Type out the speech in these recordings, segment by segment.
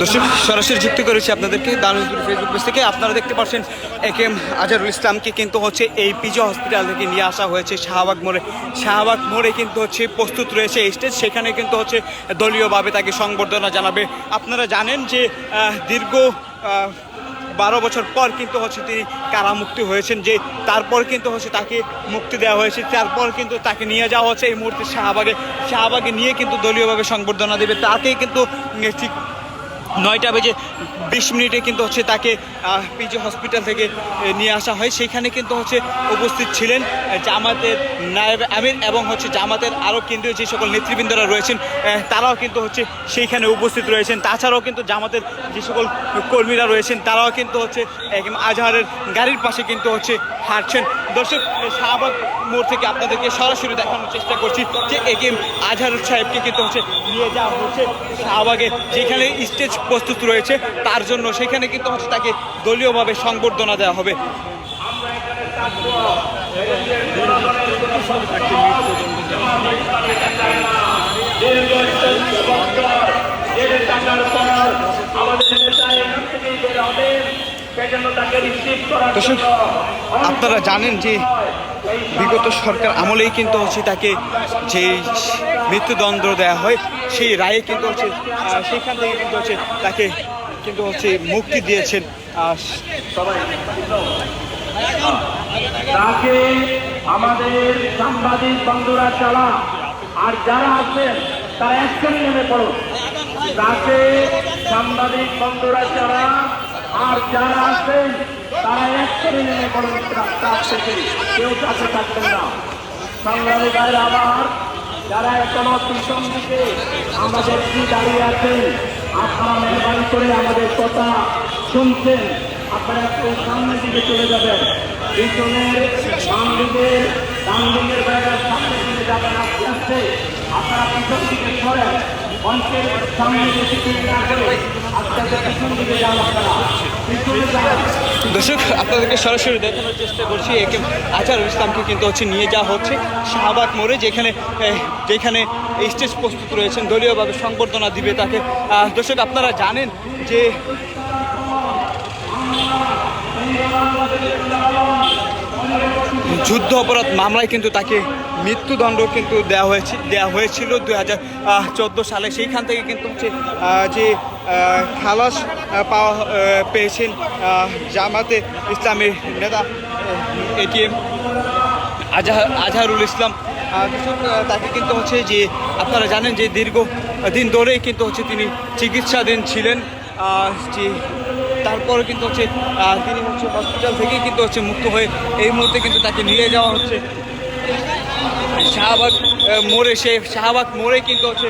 দর্শক, সরাসরি যুক্ত করেছি আপনাদেরকে দারুণ ফেসবুক পেজ থেকে। আপনারা দেখতে পাচ্ছেন এ কে এম আজহারুল ইসলামকে কিন্তু হচ্ছে এই পিজি হসপিটাল থেকে নিয়ে আসা হয়েছে। শাহবাগ মোড়ে শাহবাগ মোড়ে কিন্তু হচ্ছে প্রস্তুত রয়েছে স্টেজ সেখানে কিন্তু হচ্ছে দলীয়ভাবে তাকে সংবর্ধনা জানাবে। আপনারা জানেন যে দীর্ঘ বারো বছর পর কিন্তু হচ্ছে তিনি কারামুক্তি হয়েছেন যে, তারপর কিন্তু হচ্ছে তাকে মুক্তি দেওয়া হয়েছে। তারপর কিন্তু তাকে নিয়ে যাওয়া হচ্ছে এই মুহূর্তে শাহবাগে। শাহবাগে নিয়ে কিন্তু দলীয়ভাবে সংবর্ধনা দেবে। তাকেই কিন্তু ঠিক নয়টা বেজে বিশ মিনিটে কিন্তু হচ্ছে তাকে পিজি হসপিটাল থেকে নিয়ে আসা হয়। সেখানে কিন্তু হচ্ছে উপস্থিত ছিলেন জামাতের নায়েব আমির এবং হচ্ছে জামাতের আরও কেন্দ্রীয় যে সকল নেতৃবৃন্দরা রয়েছেন তারাও কিন্তু হচ্ছে সেইখানে উপস্থিত রয়েছেন। তাছাড়াও কিন্তু জামাতের যে সকল কর্মীরা রয়েছেন, তারাও কিন্তু হচ্ছে আজহারের গাড়ির পাশে কিন্তু হচ্ছে হাঁটছেন। দর্শক শাহবাগ মোড় থেকে আপনাদেরকে সরাসরি দেখানোর চেষ্টা করছি যে একেম আজহারুল সাহেবকে কিন্তু হচ্ছে নিয়ে যাওয়া হচ্ছে শাহবাগে, যেখানে স্টেজ প্রস্তুত রয়েছে। তার জন্য সেখানে কিন্তু হচ্ছে তাকে দলীয়ভাবে সংবর্ধনা দেওয়া হবে। আপনারা জানেন যে বিগত সরকার আমলেই কিন্তু হচ্ছে তাকে যে মৃত্যুদণ্ড দেওয়া হয়, সেই রায়ে কিন্তু হচ্ছে সেখান থেকে কিন্তু হচ্ছে তাকে কিন্তু হচ্ছে মুক্তি দিয়েছেন তাকে আমাদের সাংবাদিক বন্ধুরা চালা, আর যারা আছেন, তারা একসঙ্গে নেমে পড়ো। তাকে সাংবাদিক বন্ধুরা চালা, আর যারা আছেন তারা একসঙ্গে নেমে পড়ুন ট্রাক থেকে কেউ কাছে থাকবেন না। সাংবাদিক ভাইরা আবার যারা এখনও পিছন দিকে আমাদের কি দাঁড়িয়ে আছেন, আপনারা মেহরবানি করে আমাদের কথা শুনছেন। আপনারা একটু সামনের দিকে চলে যাবেন। পিছনের বাম দিকে, ডান দিকের বাইরে সামনের দিকে যাবেন। আস্তে আস্তে আপনারা পিছন দিকে সরেন। মঞ্চের সামনে না করে আস্তে আস্তে পিছন দিকে যান পিছনে যান দর্শক আপনাদেরকে সরাসরি দেখানোর চেষ্টা করছি একে আচার ইসলামকে কিন্তু হচ্ছে নিয়ে যাওয়া হচ্ছে শাহবাগ মোড়ে যেখানে যেখানে স্টেজ প্রস্তুত রয়েছেন দলীয়ভাবে সংবর্ধনা দিবে তাকে। দর্শক আপনারা জানেন যে যুদ্ধ অপরাধ মামলায় কিন্তু তাকে মৃত্যুদণ্ড কিন্তু দেওয়া হয়েছে দেওয়া হয়েছিল দুই হাজার সালে। সেইখান থেকে কিন্তু হচ্ছে যে খালাস পাওয়া পেয়েছেন জামাতে ইসলামের নেতা এটিএম আজহার আজহারুল ইসলাম। তাকে কিন্তু হচ্ছে যে, আপনারা জানেন যে দীর্ঘ দিন ধরেই কিন্তু হচ্ছে তিনি চিকিৎসাধীন ছিলেন। যে তারপরে কিন্তু হচ্ছে তিনি হচ্ছে হসপিটাল থেকেই কিন্তু হচ্ছে মুক্ত হয়ে এই মুহূর্তে কিন্তু তাকে নিয়ে যাওয়া হচ্ছে। শাহবাগ মোড়ে সে শাহবাগ মোড়ে কিন্তু হচ্ছে,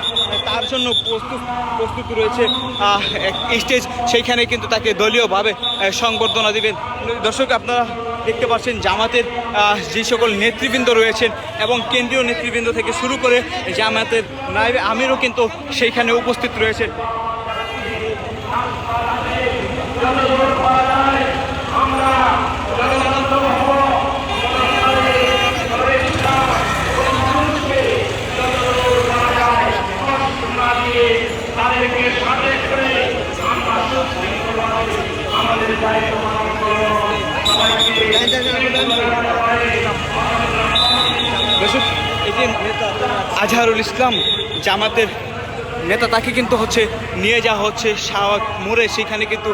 তার জন্য প্রস্তুত প্রস্তুত রয়েছে এক স্টেজ সেইখানে কিন্তু তাকে দলীয়ভাবে সংবর্ধনা দিবেন। দর্শক, আপনারা দেখতে পাচ্ছেন জামাতের যে সকল নেতৃবৃন্দ রয়েছেন এবং কেন্দ্রীয় নেতৃবৃন্দ থেকে শুরু করে জামাতের নাইবে আমিরও কিন্তু সেইখানে উপস্থিত রয়েছেন। তাদেরকে করে আমরা আমাদের দায়িত্ব আজহারুল ইসলাম জামাতের নেতা, তাকে কিন্তু হচ্ছে নিয়ে যাওয়া হচ্ছে শাহবাগ মোড়ে। সেখানে কিন্তু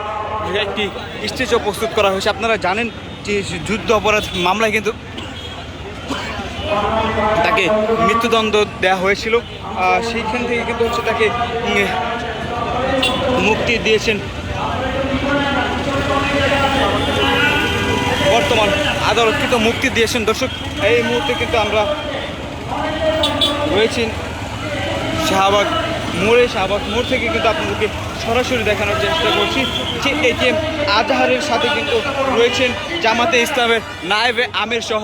একটি স্টেজও প্রস্তুত করা হয়েছে। আপনারা জানেন যে যুদ্ধ অপরাধ মামলায় কিন্তু তাকে মৃত্যুদণ্ড দেওয়া হয়েছিল। সেইখান থেকে কিন্তু হচ্ছে তাকে মুক্তি দিয়েছেন। বর্তমান আদালত কিন্তু মুক্তি দিয়েছেন। দর্শক, এই মুহূর্তে কিন্তু আমরা রয়েছি শাহবাগ মোড়ে। শাহবাগ মোড় থেকে কিন্তু আপনাদেরকে সরাসরি দেখানোর চেষ্টা করছি যে এটিএম আজহারের সাথে কিন্তু রয়েছেন জামাতে ইসলামের নায়েবে আমির সহ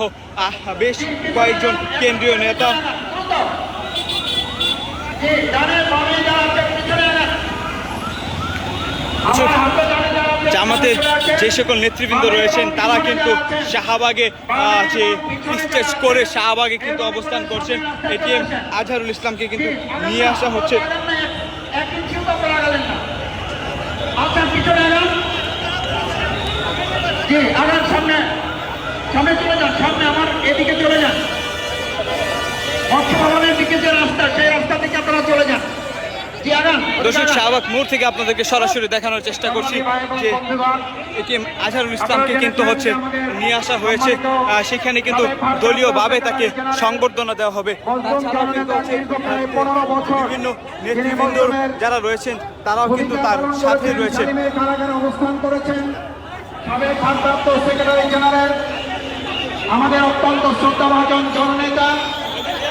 বেশ কয়েকজন কেন্দ্রীয় নেতা। আচ্ছা, জামাতের যে সকল নেতৃবৃন্দ রয়েছেন তারা কিন্তু শাহবাগে যে স্টেজ করে শাহবাগে কিন্তু অবস্থান করছেন। এটিএম আজহারুল ইসলামকে কিন্তু নিয়ে আসা হচ্ছে। আমার এদিকে চলে যান। ভবনের দিকে যে রাস্তা সেই রাস্তা থেকে আপনারা চলে যান। দর্শক শাহবাগ মোড় থেকে আপনাদেরকে সরাসরি দেখানোর চেষ্টা করছি যে এটিএম আজহারুল ইসলামকে কিন্তু হচ্ছে নিয়ে আসা হয়েছে। সেখানে কিন্তু দলীয়ভাবে তাকে সংবর্ধনা দেওয়া হবে। বিভিন্ন নেতৃবৃন্দ যারা রয়েছেন তারাও কিন্তু তার সাথে রয়েছে আমাদের অত্যন্ত শ্রদ্ধাভাজন জননেতা